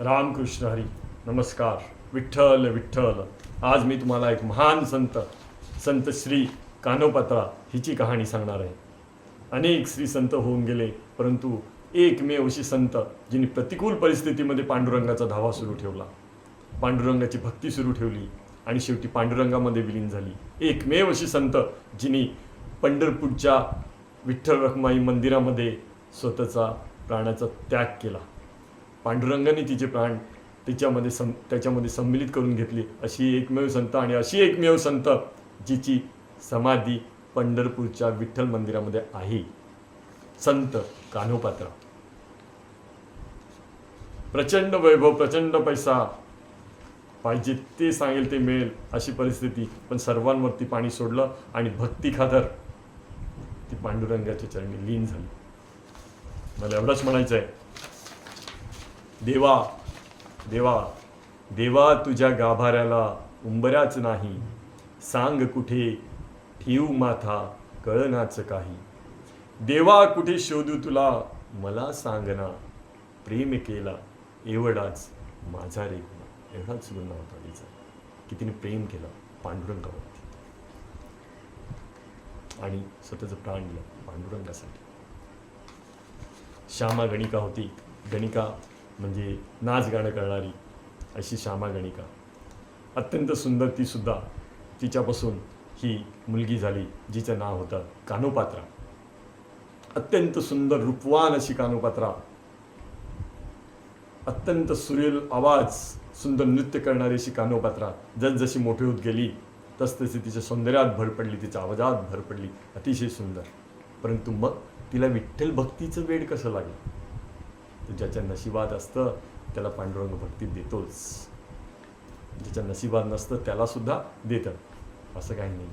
रामकृष्ण हरी. नमस्कार. विठ्ठल विठ्ठल. आज मी तुम्हाला एक महान संत संत श्री कानोपात्रा हिची कहाणी सांगणार आहे. अनेक श्री संत होऊन गेले परंतु एकमेव अशी संत जिने प्रतिकूल परिस्थितीमध्ये पांडुरंगाचा धावा सुरू ठेवला. पांडुरंगाची भक्ती सुरू ठेवली आणि शेवटी पांडुरंगामध्ये विलीन झाली. एकमेव अशी संत जिने पंढरपूरच्या विठ्ठल रखमाई मंदिरामध्ये स्वतःचा प्राणाचा त्याग केला. पांडुरंगाने तिचे प्राण तिच्यामध्ये सं त्याच्यामध्ये सम्मिलित करून घेतली. अशी एकमेव संत आणि अशी एकमेव संत जिची समाधी पंढरपूरच्या विठ्ठल मंदिरामध्ये आहे. संत कान्होपात्रा. प्रचंड वैभव प्रचंड पैसा पाहिजे ते सांगेल ते मिळेल अशी परिस्थिती. पण सर्वांवरती पाणी सोडलं आणि भक्ती खादर ती पांडुरंगाच्या चरणी लीन झाली. मला एवढंच म्हणायचं आहे देवा देवा देवा तुझ्या गाभाऱ्याला उंबऱ्याच नाही. सांग कुठे ठेवू माथा कळनाच काही. देवा कुठे शोधू तुला मला सांगना प्रेम केला एवढाच माझा रे गुन्हा एवढाच गुन्हा होता तिचा. की तिने प्रेम केलं पांडुरंगावरती. आणि स्वतःचं प्राण दिलं पांडुरंगासाठी. श्यामा गणिका होती. गणिका म्हणजे नाच गाणं करणारी अशी श्यामा गणिका. अत्यंत सुंदर ती सुद्धा तिच्यापासून ही मुलगी झाली जिचं नाव होतं कानोपात्रा. अत्यंत सुंदर रूपवान अशी कानोपात्रा. अत्यंत सुरेल आवाज सुंदर नृत्य करणारी अशी कानोपात्रा. जसजशी मोठी होत गेली तसतशी तिच्या सौंदर्यात भर पडली तिच्या आवाजात भर पडली. अतिशय सुंदर. परंतु मग तिला विठ्ठल भक्तीचं वेड कसं लागलं? ज्याच्या नशिबात असतं त्याला पांडुरंग भक्तीत देतोच. ज्याच्या नशिबात नसतं त्याला सुद्धा देतं असं काही नाही.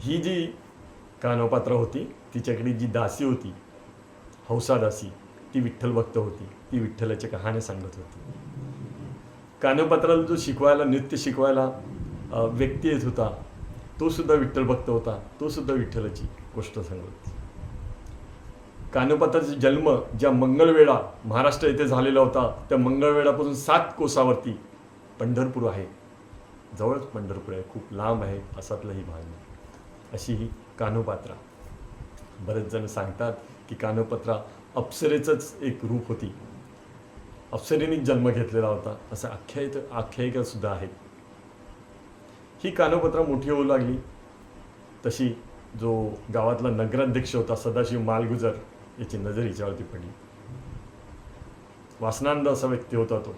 ही जी कानोपात्र होती तिच्याकडे जी दासी होती हौसा दासी ती विठ्ठल भक्त होती. ती विठ्ठलाच्या कहाण्या सांगत होती. कानोपात्राला जो शिकवायला नृत्य शिकवायला व्यक्ती येत होता तो सुद्धा विठ्ठल भक्त होता. तो सुद्धा विठ्ठलाची गोष्ट सांगत होती. कानोपाताचा जन्म ज्या मंगळवेळा महाराष्ट्र येथे झालेला होता त्या मंगळवेळापासून सात कोसावरती पंढरपूर आहे. जवळच पंढरपूर आहे खूप लांब आहे असातलाही भाग नाही. अशी ही कानोपात्रा. बरेच जण सांगतात की कानोपात्रा अप्सरेचंच एक रूप होती. अप्सरेनेच जन्म घेतलेला होता असं आख्यायिका आख्यायिकासुद्धा आहेत ही कानोपत्रा मोठी होऊ लागली. तशी जो गावातला नगराध्यक्ष होता सदाशिव मालगुजर याची नजर हिच्यावरती पडली वासनांद असा व्यक्ती होता तो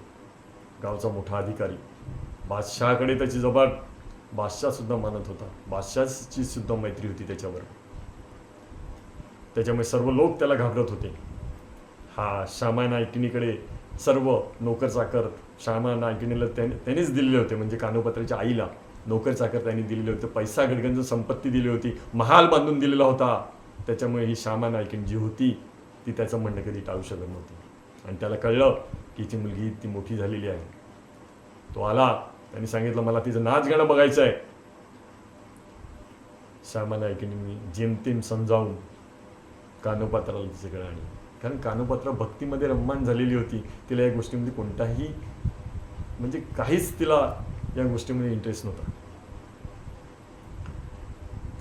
गावचा मोठा अधिकारी. बादशहाकडे त्याची जबाब बादशाह सुद्धा मानत होता. बादशाहची सुद्धा मैत्री होती त्याच्यावर. त्याच्यामुळे सर्व लोक त्याला घाबरत होते. हा श्यामा नायकिनीकडे सर्व नोकर चाकर श्यामा नायकिनीला त्याने त्यानेच दिलेले होते. म्हणजे कानोपत्राच्या आईला नोकर चाकर त्यांनी दिलेले होते. पैसा गडगंज संपत्ती दिली होती. महाल बांधून दिलेला होता. त्याच्यामुळे ही श्यामा नायकिन जी होती ती त्याचं म्हणणं कधी टाळू शकत नव्हती. आणि त्याला कळलं की हिची मुलगी ती मोठी झालेली आहे. तो आला त्यांनी सांगितलं मला तिचं नाच गाणं बघायचं आहे श्यामा नायकिनी मी जेमतेम समजावून कानोपात्राला तिच्याकडे आणि कारण कानोपात्र भक्तीमध्ये रम्मान झालेली होती. तिला या गोष्टीमध्ये कोणताही म्हणजे काहीच तिला या गोष्टीमध्ये इंटरेस्ट नव्हता.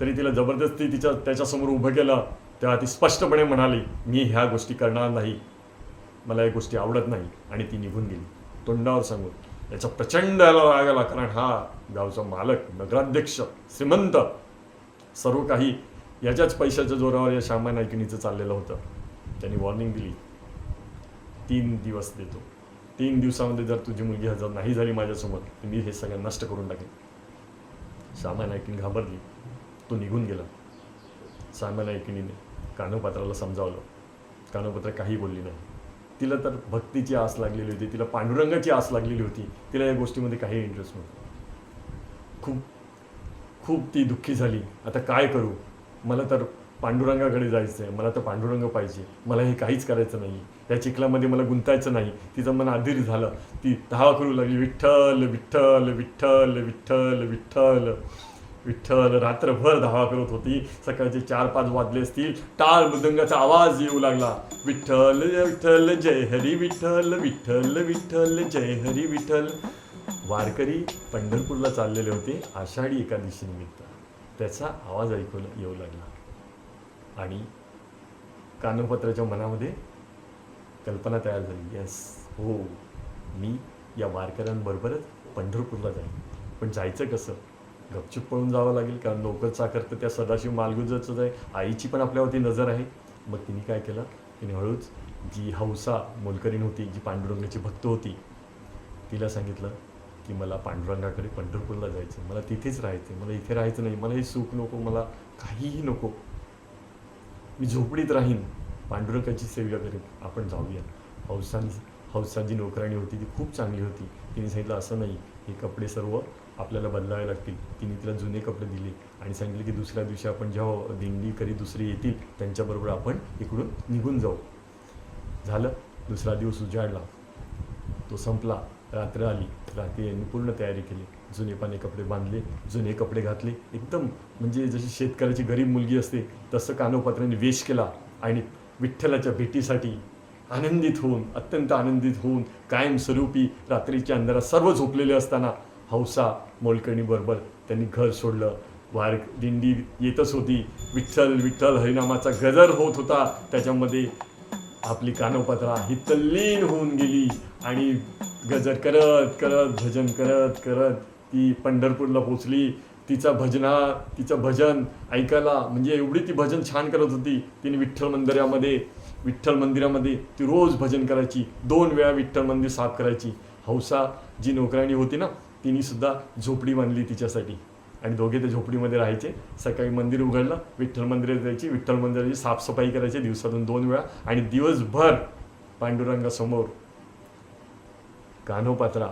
तरी तिला जबरदस्ती तिच्या त्याच्यासमोर उभं केलं. तेव्हा ती स्पष्टपणे म्हणाली मी ह्या गोष्टी करणार नाही. मला या गोष्टी आवडत नाही. आणि ती निघून गेली. तोंडावर सांगून. याचा प्रचंड याला राग आला कारण हा गावचा मालक नगराध्यक्ष श्रीमंत सर्व काही याच्याच पैशाच्या जोरावर या श्यामा नायकिनीचं चाललेलं होतं. त्यांनी वॉर्निंग दिली. तीन दिवस देतो. तीन दिवसामध्ये जर तुझी मुलगी हजर नाही झाली माझ्यासमोर तर मी हे सगळं नष्ट करून टाकेन. श्यामा नायकिन घाबरली. तो निघून गेला. श्यामा एकिणीने कानोपात्राला समजावलं. कानोपात्र काही बोलली नाही. तिला तर भक्तीची आस लागलेली होती तिला पांडुरंगाची आस लागलेली होती. तिला या गोष्टीमध्ये काही इंटरेस्ट नव्हता. खूप खूप ती दुःखी झाली. आता काय करू? मला तर पांडुरंगाकडे जायचं आहे मला तर पांडुरंग पाहिजे. मला हे काहीच करायचं नाही. त्या चिखलामध्ये मला गुंतायचं नाही. तिचं मन अधीर झालं. ती धावा करू लागली. विठ्ठल विठ्ठल विठ्ठल विठ्ठल विठ्ठल. विठ्ठल रात्रभर धावा करत होती. सकाळचे चार पाच वाजले असतील. टाळ मृदंगाचा आवाज येऊ लागला. विठ्ठल विठ्ठल जय हरी विठ्ठल विठ्ठल विठ्ठल जय हरी विठ्ठल. वारकरी पंढरपूरला चाललेले होते आषाढी एकादशी निमित्त. त्याचा आवाज ऐकू येऊ लागला. आणि कानोपत्राच्या मनामध्ये कल्पना तयार झाली. यस हो मी या वारकऱ्यांबरोबरच पंढरपूरला जाईन. पण जायचं कसं? गपचूप पळून जावं लागेल कारण नोकर चाकर तर त्या सदाशिव मालगुजरचंच आहे. आईची पण आपल्यावरती नजर आहे. मग तिने काय केलं? तिने हळूच जी हौसा मोलकरीण होती जी पांडुरंगाची भक्त होती तिला सांगितलं की मला पांडुरंगाकडे पंढरपूरला जायचं मला तिथेच राहायचं मला इथे राहायचं नाही. मला हे सुख नको. मला काहीही नको. मी झोपडीत राहीन. पांडुरंगाची सेवा करेन. आपण जाऊया. हौसां हौसाची नोकराणी होती. ती खूप चांगली होती. तिने सांगितलं असं नाही. हे कपडे सर्व आपल्याला बदलावे लागतील. तिने तिला जुने कपडे दिले आणि सांगितले की दुसऱ्या दिवशी आपण जेव्हा दिंडी करी दुसरी येतील त्यांच्याबरोबर आपण इकडून निघून जाऊ. झालं. दुसरा दिवस उजाडला. तो संपला. रात्र आली. रात्री यांनी पूर्ण तयारी केली. जुने पाने कपडे बांधले जुने कपडे घातले. एकदम म्हणजे जशी शेतकऱ्याची गरीब मुलगी असते तसं कानोपात्राने वेश केला आणि विठ्ठलाच्या भेटीसाठी आनंदित होऊन अत्यंत आनंदित होऊन कायमस्वरूपी रात्रीच्या अंधारात सर्व झोपलेले असताना हौसा मोलकर्णीबरोबर त्यांनी घर सोडलं. वार दिंडी येतच होती. विठ्ठल विठ्ठल हरिनामाचा गजर होत होता. त्याच्यामध्ये आपली कानोपात्रा ही तल्लीन होऊन गेली. आणि गजर करत करत भजन करत करत ती पंढरपूरला पोचली तिचा भजना तिचं भजन ऐकायला म्हणजे एवढी ती भजन छान करत होती. तिने विठ्ठल मंदिरामध्ये विठ्ठल मंदिरामध्ये ती रोज भजन करायची. दोन वेळा विठ्ठल मंदिर साफ करायची. हौसा जी नोकराणी होती ना तिने सुद्धा झोपडी बांधली तिच्यासाठी. आणि दोघे ते झोपडीमध्ये राहायचे. सकाळी मंदिर उघडलं विठ्ठल मंदिरात जायची. विठ्ठल मंदिराची साफसफाई करायची दिवसातून दोन वेळा आणि दिवसभर पांडुरंगासमोर कान्होपात्रा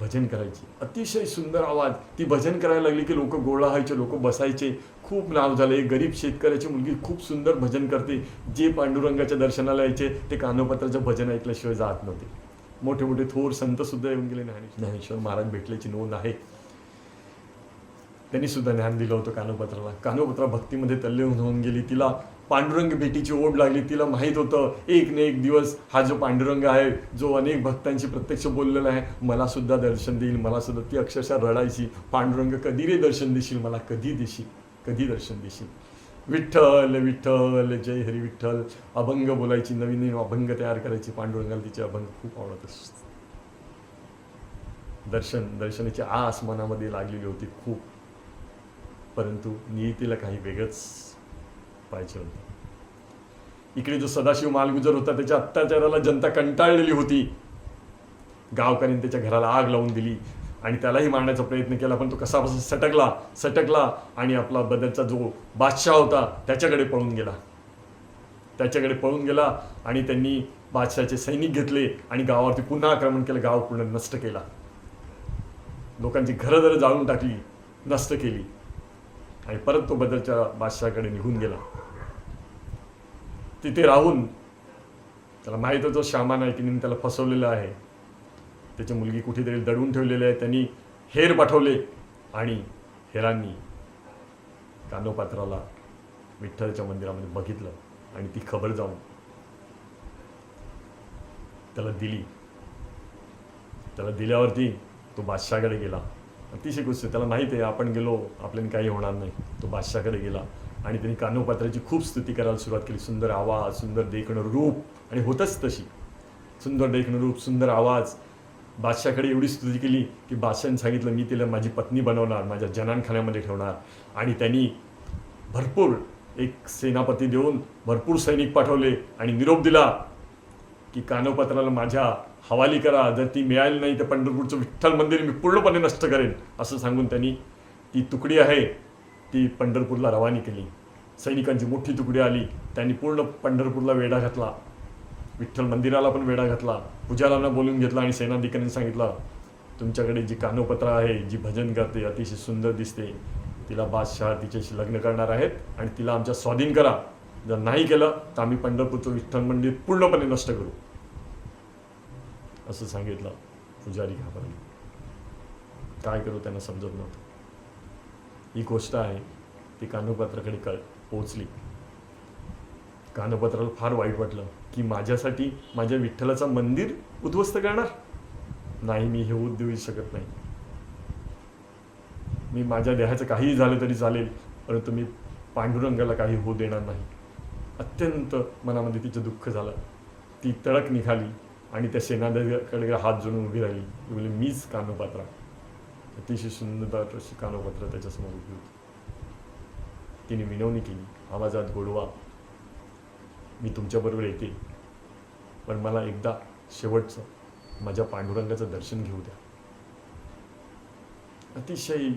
भजन करायची. अतिशय सुंदर आवाज. ती भजन करायला लागली की लोक गोळा व्हायचे लोक बसायचे. खूप नाव झालं. एक गरीब शेतकऱ्याची मुलगी खूप सुंदर भजन करते. जे पांडुरंगाच्या दर्शनाला यायचे ते कान्होपात्राचं भजन ऐकल्याशिवाय जात नव्हते. मोठे मोठे थोर संत सुद्धा येऊन गेले ज्ञानेश्वर महाराज भेटल्याची नोंद आहे. त्यांनी सुद्धा ज्ञान दिलं होतं कानोपत्राला. कानोपत्रा भक्तीमध्ये तल्लीन होऊन गेली. तिला पांडुरंग भेटीची ओढ लागली. तिला माहीत होतं एक न एक दिवस हा जो पांडुरंग आहे जो अनेक भक्तांशी प्रत्यक्ष बोललेला आहे मला सुद्धा दर्शन देईल. मला सुद्धा ती अक्षरशः रडायची. पांडुरंग कधी रे दर्शन देशील? मला कधी देशील? कधी दर्शन देशील? विठ्ठल विठ्ठल जय हरी विठ्ठल. अभंग बोलायची नवीन नवीन अभंग तयार करायची पांडुरंगाला तिचे अभंग खूप आवडत असत दर्शन दर्शनाची आस मनामध्ये लागलेली होती खूप. परंतु नियतीला काही वेगळंच पाहिजे होतं. इकडे जो सदाशिव मालगुजर होता त्याच्या अत्याचाराला जनता कंटाळलेली होती. गावकऱ्यांनी त्याच्या घराला आग लावून दिली. आणि त्यालाही मारण्याचा प्रयत्न केला पण तो कसा बसा सटकला सटकला आणि आपला बदलचा जो बादशाह होता त्याच्याकडे पळून गेला. त्याच्याकडे पळून गेला आणि त्यांनी बादशाहचे सैनिक घेतले आणि गावावरती पुन्हा आक्रमण केलं गाव पूर्ण नष्ट केला. लोकांची घरं जर जाळून टाकली नष्ट केली आणि परत तो बदलच्या बादशाहकडे निघून गेला. तिथे राहून त्याला माहीत होतं श्यामा नायकीने त्याला फसवलेलं आहे. त्याची मुलगी कुठेतरी दडवून ठेवलेली आहे. त्यांनी हेर पाठवले आणि हेरांनी कानोपात्राला विठ्ठलच्या मंदिरामध्ये बघितलं आणि ती खबर जाऊन त्याला दिली. त्याला दिल्यावरती तो बादशाहकडे गेला. अतिशय गोष्ट त्याला माहीत आहे आपण गेलो आपल्याला काही होणार नाही. तो बादशाहकडे गेला आणि त्यांनी कानोपात्राची खूप स्तुती करायला सुरुवात केली. सुंदर आवाज सुंदर देखणं रूप आणि होतच तशी. सुंदर देखणं रूप सुंदर आवाज. बादशाहकडे एवढी स्तुती केली की बादशाहाने सांगितलं मी तिला माझी पत्नी बनवणार माझ्या जनानखान्यामध्ये ठेवणार. आणि त्यांनी भरपूर एक सेनापती देऊन भरपूर सैनिक पाठवले आणि निरोप दिला की कानोपत्राला माझ्या हवाली करा जर ती मिळाली नाही तर पंढरपूरचं विठ्ठल मंदिर मी पूर्णपणे नष्ट करेन असं सांगून त्यांनी ती तुकडी आहे ती पंढरपूरला रवानी केली. सैनिकांची मोठी तुकडी आली त्यांनी पूर्ण पंढरपूरला वेढा घातला. विठ्ठल मंदिराला पण वेढा घातला. पुजाऱ्यांना बोलून घेतला आणि सेनाधिकाऱ्यांनी सांगितलं तुमच्याकडे जी कानोपत्रा आहे जी भजन करते अतिशय सुंदर दिसते. तिला बादशाह तिच्याशी लग्न करणार आहेत आणि तिला आमच्या स्वाधीन करा. जर नाही केलं तर आम्ही पंढरपूरचं विठ्ठल मंदिर पूर्णपणे नष्ट करू. असं सांगितलं पुजारी घाबरले. काय करू त्यांना समजत नव्हतं. ही गोष्ट आहे ती कानोपत्राकडे कळ पोचली कानोपत्राला फार वाईट वाटलं. की माझ्यासाठी माझ्या विठ्ठलाचं मंदिर उद्ध्वस्त करणार? नाही मी हे होऊ देऊ शकत नाही. मी माझ्या देहाचं काहीही झालं तरी चालेल परंतु मी पांडुरंगाला काही होऊ देणार नाही. अत्यंत मनामध्ये तिचं दुःख झालं. ती तडक निघाली आणि त्या सेनाध्यक्षाकडे हात जोडून उभी राहिली. ती बोलली मीच कानोपात्रा. अतिशय सुंदर अशी कानोपात्रा त्याच्यासमोर उभी होती. तिने विनवणी केली. आवाजात गोडवा मी तुमच्याबरोबर येते. पण मला एकदा शेवटचं माझ्या पांडुरंगाचं दर्शन घेऊ द्या. अतिशय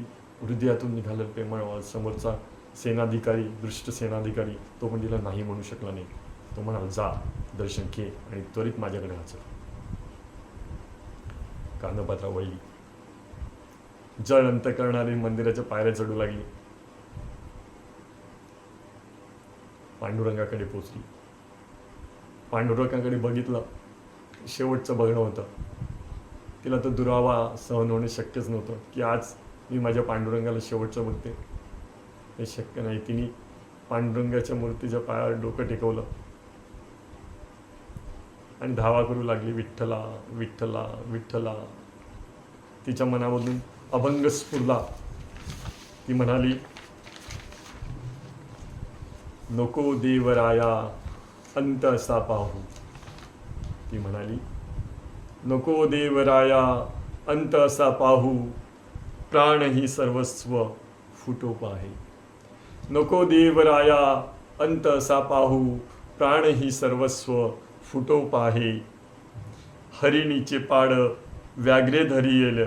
हृदयातून निघालं प्रेमळ समोरचा सेनाधिकारी दृष्ट सेनाधिकारी तो पण तिला नाही म्हणू शकला नाही. तो म्हणाला जा दर्शन घे आणि त्वरित माझ्याकडे हजर कानपात्रा वळली. जळ अंत करणारी मंदिराच्या पायऱ्या चढू लागली. पांडुरंगाकडे पोचली. पांडुरकाकडे बघितलं. शेवटचं बघणं होतं. तिला तो दुरावा सहन होणे शक्यच नव्हतं की आज मी माझ्या पांडुरंगाला शेवटचं बघते. हे शक्य नाही. तिने पांडुरंगाच्या मूर्तीच्या पायावर डोकं टेकवलं. आणि धावा करू लागली विठ्ठला विठ्ठला विठ्ठला. तिच्या मनामधून अभंग स्फुरला. ती म्हणाली नको देवराया अंत असा पाहू. ती म्हणाली नको देवराया अंत असा पाहू. प्राण ही सर्वस्व फुटो पाहे नको देवराया अंत असा पाहू. प्राण ही सर्वस्व फुटो पाहे हरिणीचे पाड व्याघ्रे धरी येल.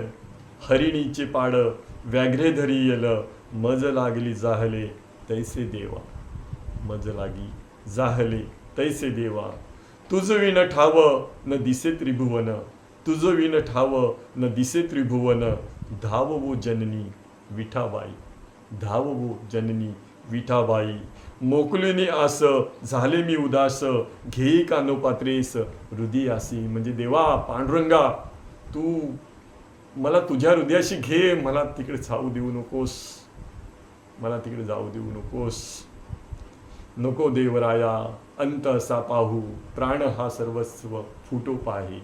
हरिणीचे पाड व्याघ्रे धरी येल. मज लागली जाहले तैसे देवा. मज लागी जाहले तैसे देवा तुझं विण ठाव न दिसे त्रिभुवन तुझं विण ठाव न दिसे त्रिभुवन धाववो जननी विठाबाई धाववो जननी विठाबाई. मोकलीने आस झाले मी उदास घेई कानोपात्रेस हृदयासी. म्हणजे देवा पांडुरंगा तू मला तुझ्या हृदयाशी घे मला तिकडे जाऊ देऊ नकोस. मला तिकडे जाऊ देऊ नकोस. नको देवराया अंत असा पाहू. प्राण हा सर्वस्व फुटो पाहे.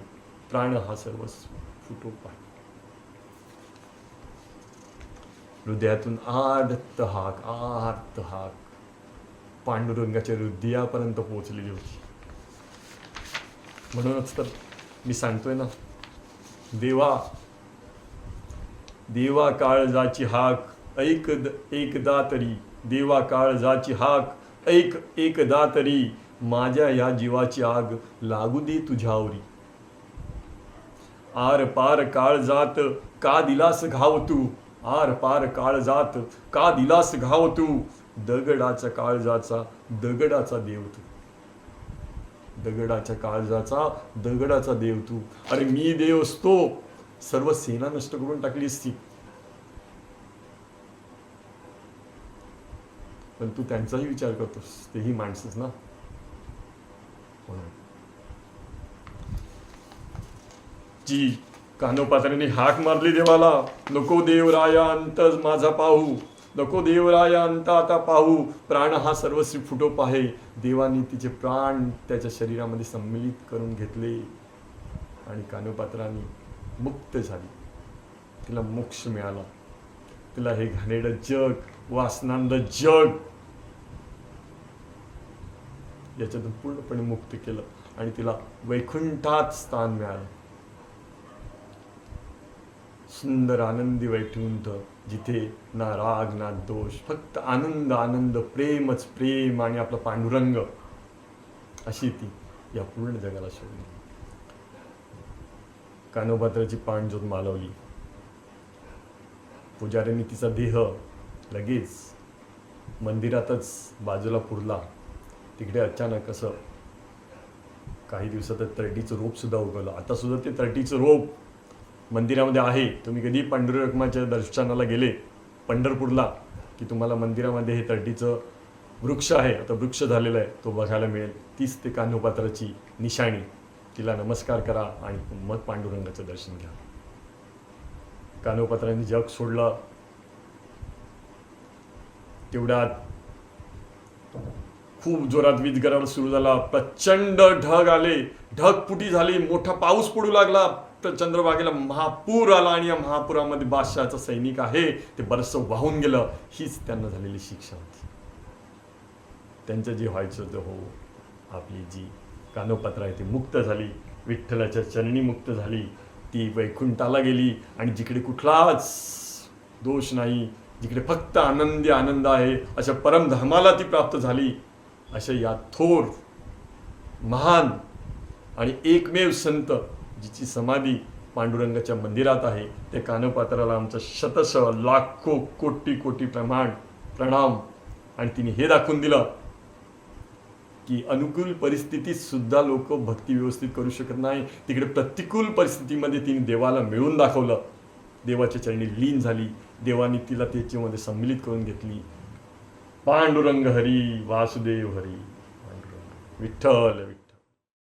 प्राण हा सर्वस्व फुटो पाही. हृदयातून आर्त हाक आर्त हाक. पांडुरंगाच्या हृदयापर्यंत पोहोचलेली होती. म्हणूनच तर मी सांगतोय ना देवा देवा काळजाची हाक ऐक एकदा तरी देवा काळजाची हाक ऐक एकदा तरी माझ्या या जीवाची आग लागू दे तुझ्यावरी. आर पार काळ जात का दिलास घाव तू? आर पार काळ जात का दिलास घाव तू? दगडाचा काळजाचा दगडाचा देव तू. दगडाच्या काळजाचा दगडाचा देव तू. अरे मी देव असतो. सर्व सेना नष्ट करून टाकली असती. पण तू त्यांचाही विचार करतोस. तेही माणसंच ना? हो म्हणून जी कानोपात्राने हाक मारली देवाला नको देवराया अंत माझा पाहू नको देवराया अंत आता पाहू प्राण हा सर्वस्वी फुटो पाहे देवानी तिचे प्राण त्याच्या शरीरामध्ये सम्मिलित करून घेतले आणि कानोपात्राने मुक्त झाली. तिला मोक्ष मिळाला. तिला हे घाणेडं जग वासनांद जग याच्यातून पूर्णपणे मुक्त केलं आणि तिला वैकुंठात स्थान मिळालं. सुंदर आनंदी वैकुंठ जिथे ना राग ना दोष फक्त आनंद आनंद प्रेमच प्रेम आणि आपला पांडुरंग अशी ती या पूर्ण जगाला शोधली कानोपात्राची पाणजोत मालवली. पुजाऱ्यांनी तिचा देह लगेच मंदिरातच बाजूला पुरला. तिकडे अचानक असं काही दिवसातच तर्टीचं रोपसुद्धा उगवलं. आता सुद्धा ते तर्टीचं रोप मंदिरामध्ये आहे. तुम्ही कधी पांडुरंगाच्या दर्शनाला गेले पंढरपूरला की तुम्हाला मंदिरामध्ये हे तर्टीचं वृक्ष आहे आता वृक्ष झालेला आहे तो बघायला मिळेल. तीच ते कान्होपात्राची निशाणी. तिला नमस्कार करा आणि मग पांडुरंगाचं दर्शन घ्या. कान्होपात्रांनी जग सोडलं. तेवढ्यात खूप जोरात वीज गरड सुरू झाला. प्रचंड ढग आले. ढगपुटी झाली. मोठा पाऊस पडू लागला. तर चंद्रभागेला महापूर आला आणि या महापुरामध्ये बादशहाचं सैनिक आहे. ते बरचसं वाहून गेलं. हीच त्यांना झालेली शिक्षा होती. त्यांचं जे व्हायचं होतं हो. आपली जी कानोपात्र आहे ती मुक्त झाली. विठ्ठलाच्या चरणी मुक्त झाली. ती वैकुंठाला गेली. आणि जिकडे कुठलाच दोष नाही जिकडे फक्त आनंदी आनंद आहे अशा परमधर्माला ती प्राप्त झाली. अशा या थोर महान आणि एकमेव संत जिची समाधी पांडुरंगाच्या मंदिरात आहे त्या कानपात्राला आमचं शतश लाखो कोटी कोटी प्रमाण प्रणाम. आणि तिने हे दाखवून दिलं की अनुकूल परिस्थितीत सुद्धा लोक भक्ती व्यवस्थित करू शकत नाही. तिकडे प्रतिकूल परिस्थितीमध्ये तिने देवाला मिळून दाखवलं. देवाच्या चरणी लीन झाली. देवाने तिला त्याच्यामध्ये सम्मिलित करून घेतली. पांडुरंग हरी वासुदेव हरी पांडुरंग विठ्ठल विठ्ठल.